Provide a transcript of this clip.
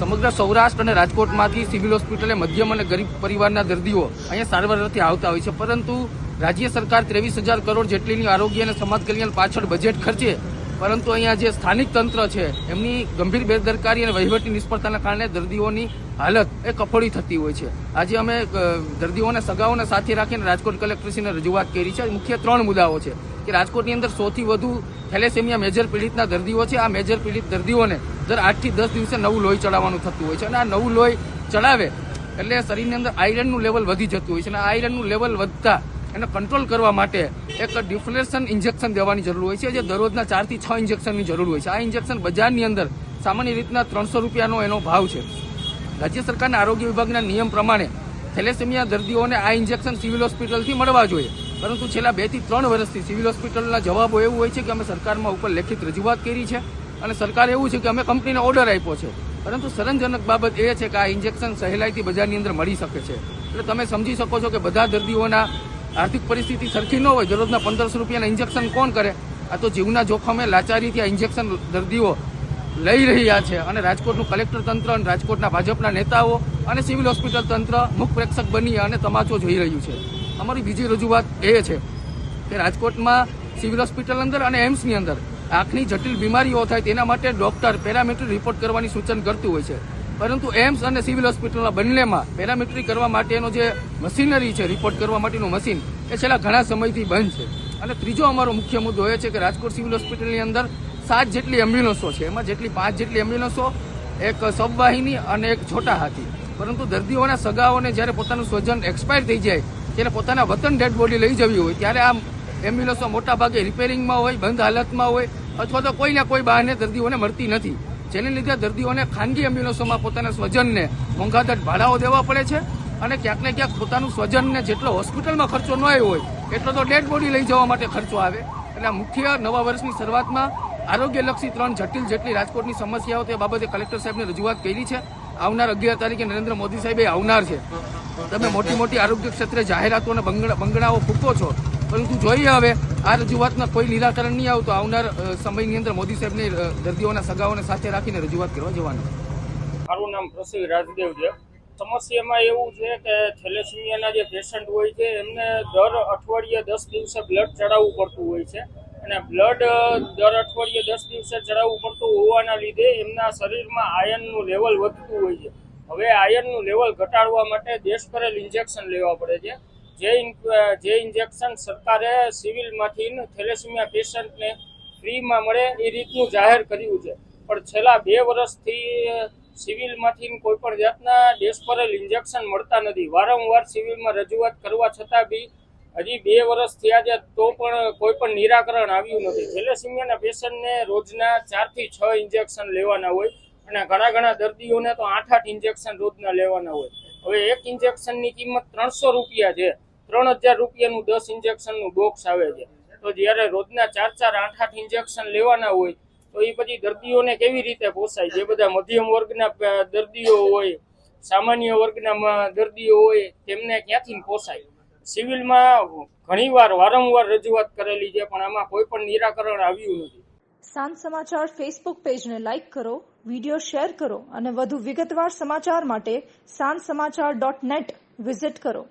સમગ્ર સૌરાષ્ટ્ર અને રાજકોટમાંથી સિવિલ હોસ્પિટલે મધ્યમ અને ગરીબ પરિવારના દર્દીઓ અહીંયા સારવાર અર્થે આવતા હોય છે. પરંતુ રાજ્ય સરકાર ત્રેવીસ હજાર કરોડ જેટલીની આરોગ્ય અને સમાજ કલ્યાણ પાછળ બજેટ ખર્ચે પરંતુ અહીંયા જે સ્થાનિક તંત્ર છે, એમની ગંભીર બેદરકારી અને વહીવટી નિષ્ફળતાના કારણે દર્દીઓની હાલત એ કફોડી થતી હોય છે. આજે અમે દર્દીઓને સગાઓને સાથે રાખીને રાજકોટ કલેક્ટરશ્રીને રજૂઆત કરી છે. મુખ્ય ત્રણ મુદ્દાઓ છે કે રાજકોટની અંદર સૌથી વધુ થેલેસેમિયા મેજર પીડિતના દર્દીઓ છે. આ મેજર પીડિત દર્દીઓને દર આઠથી દસ દિવસે નવું લોહી ચડાવવાનું થતું હોય છે અને આ નવું લોહી ચડાવે એટલે શરીરની અંદર આયરનનું લેવલ વધી જતું હોય છે અને આયરનનું લેવલ વધતા એને કંટ્રોલ કરવા માટે એક ડિફ્લેશન ઇન્જેક્શન દેવાની જરૂર હોય છે. જે દરરોજના ચારથી છ ઇન્જેક્શનની જરૂર હોય છે. આ ઇન્જેક્શન બજારની અંદર સામાન્ય રીતના ત્રણસો રૂપિયાનો એનો ભાવ છે. રાજ્ય સરકારના આરોગ્ય વિભાગના નિયમ પ્રમાણે થેલેસેમિયા દર્દીઓને આ ઇન્જેક્શન સિવિલ હોસ્પિટલથી મળવા જોઈએ. પરંતુ છેલ્લા બેથી ત્રણ વર્ષથી સિવિલ હોસ્પિટલના જવાબો એવું હોય છે કે અમે સરકારમાં ઉપર લેખિત રજૂઆત કરી છે અને સરકાર એવું છે કે અમે કંપનીને ઓર્ડર આપ્યો છે. પરંતુ શરમજનક બાબત એ છે કે આ ઇન્જેક્શન સહેલાઈથી બજારની અંદર મળી શકે છે. એટલે તમે સમજી શકો છો કે બધા દર્દીઓના આર્થિક પરિસ્થિતિ સરખી ન હોય, દરરોજના પંદરસો રૂપિયાના ઇન્જેક્શન કોણ કરે? આ તો જીવના જોખમે લાચારીથી આ ઇન્જેક્શન દર્દીઓ લઈ રહ્યા છે. અને રાજકોટનું કલેક્ટર તંત્ર અને રાજકોટના ભાજપના નેતાઓ અને સિવિલ હોસ્પિટલ તંત્ર મુખ પ્રેક્ષક બની અને તમાચો જોઈ રહ્યું છે. અમારી બીજી રજૂઆત એ છે કે રાજકોટમાં સિવિલ હોસ્પિટલ અંદર અને એમ્સની અંદર આંખની જટિલ બીમારીઓ થાય તેના માટે ડોક્ટર પેરામેટ્રી રિપોર્ટ કરવાની સૂચન કરતું હોય છે. પરંતુ એમ્સ અને સિવિલ હોસ્પિટલના બંનેમાં પેરામેટ્રી કરવા માટેનો જે મશીનરી છે રિપોર્ટ કરવા માટેનું મશીન, એ છેલ્લા ઘણા સમયથી બંધ છે. અને ત્રીજો અમારો મુખ્ય મુદ્દો એ છે કે રાજકોટ સિવિલ હોસ્પિટલની અંદર સાત જેટલી એમ્બ્યુલન્સો છે. એમાં જેટલી પાંચ જેટલી એમ્બ્યુલન્સો, એક સબવાહિની અને એક છોટા હાથી. પરંતુ દર્દીઓના સગાઓને જ્યારે પોતાનું સ્વજન એક્સપાયર થઈ જાય, ત્યારે પોતાના વતન ડેડ બોડી લઈ જવી હોય, ત્યારે આ એમ્બ્યુલન્સો મોટા ભાગે રિપેરિંગમાં હોય, બંધ હાલતમાં હોય, અથવા તો કોઈને કોઈ બહાને દર્દીઓને મળતી નથી. જેને લીધે દર્દીઓને ખાનગી એમ્બ્યુલન્સોમાં પોતાના સ્વજનને મોંઘાદટ ભાડાઓ દેવા પડે છે અને ક્યાંક ને ક્યાંક પોતાનું સ્વજનને જેટલો હોસ્પિટલમાં ખર્ચો ન આવ્યો હોય, એટલો તો ડેડ બોડી લઈ જવા માટે ખર્ચો આવે. એટલે મુખ્ય નવા વર્ષની શરૂઆતમાં આરોગ્યલક્ષી ત્રણ જટિલ જેટલી રાજકોટની સમસ્યાઓ તે બાબતે કલેક્ટર સાહેબને રજૂઆત કરી છે. આવનાર અગિયાર તારીખે નરેન્દ્ર મોદી સાહેબે આવનાર છે. તમે મોટી મોટી આરોગ્ય ક્ષેત્રે જાહેરાતો અને બંગડાઓ ફૂંકો છો. પરંતુ જોઈએ હવે, આ રજૂઆતના કોઈ નિરાકરણ નહીં આવતો. આવનાર સમયની અંદર મોદી સાહેબને દર્દીઓના સગાઓને સાથે રાખીને રજૂઆત કરવા જવાનું. મારું નામ પ્રસિદ્ધ રાજદેવ છે. સમસ્યામાં એવું છે કે થેલેસેમિયાના જે પેશન્ટ હોય છે, એમને દર અઠવાડિયે દસ દિવસે બ્લડ ચડાવવું પડતું હોય છે. અને બ્લડ દર અઠવાડિયે દસ દિવસે ચડાવવું પડતું હોવાના લીધે એમના શરીરમાં આયર્નનું લેવલ વધતું હોય છે. હવે આયર્નનું લેવલ ઘટાડવા માટે દેશ કરેલ ઇન્જેક્શન લેવા પડે છે. જે જે ઇન્જેક્શન સરકારે સિવિલમાંથી થેલેસેમિયા પેશન્ટને ફ્રીમાં મળે એ રીતનું જાહેર કર્યું છે. પણ છેલ્લા બે વર્ષથી સિવિલમાંથી કોઈ પણ જાતના ડેસ્પરેલ ઇન્જેક્શન મળતા નથી. વારંવાર સિવિલમાં રજૂઆત કરવા છતાં બી હજી બે વર્ષ થયા છે, તો પણ કોઈ પણ નિરાકરણ આવ્યું નથી. થેલેસેમિયાના પેશન્ટને રોજના ચારથી છ ઇન્જેક્શન લેવાના હોય અને ઘણા ઘણા દર્દીઓને તો આઠ આઠ ઇન્જેક્શન રોજના લેવાના હોય. હવે એક ઇન્જેક્શનની કિંમત ત્રણસો રૂપિયા છે. ત્રણ હજાર રૂપિયાનું દસ ઇન્જેક્શનનું બોક્સ આવે છે. તો જ્યારે રોજના ચાર ચાર આઠ આઠ ઇન્જેક્શન લેવાના હોય, તો એ પછી દર્દીઓને કેવી રીતે પોસાય? જે બધા મધ્યમ વર્ગના દર્દીઓ હોય, સામાન્ય વર્ગના દર્દીઓ હોય, તેમને ક્યાંથી પોસાય? સિવિલમાં ઘણીવાર વારંવાર રજૂઆત કરેલી છે, પણ આમાં કોઈ પણ નિરાકરણ આવ્યું નથી. સાંજ સમાચાર ફેસબુક પેજને લાઇક કરો વીડિયો શેર કરો અને વધુ વિગતવાર સમાચાર માટે સાંજ સમાચાર ડોટ નેટ વિઝિટ કરો.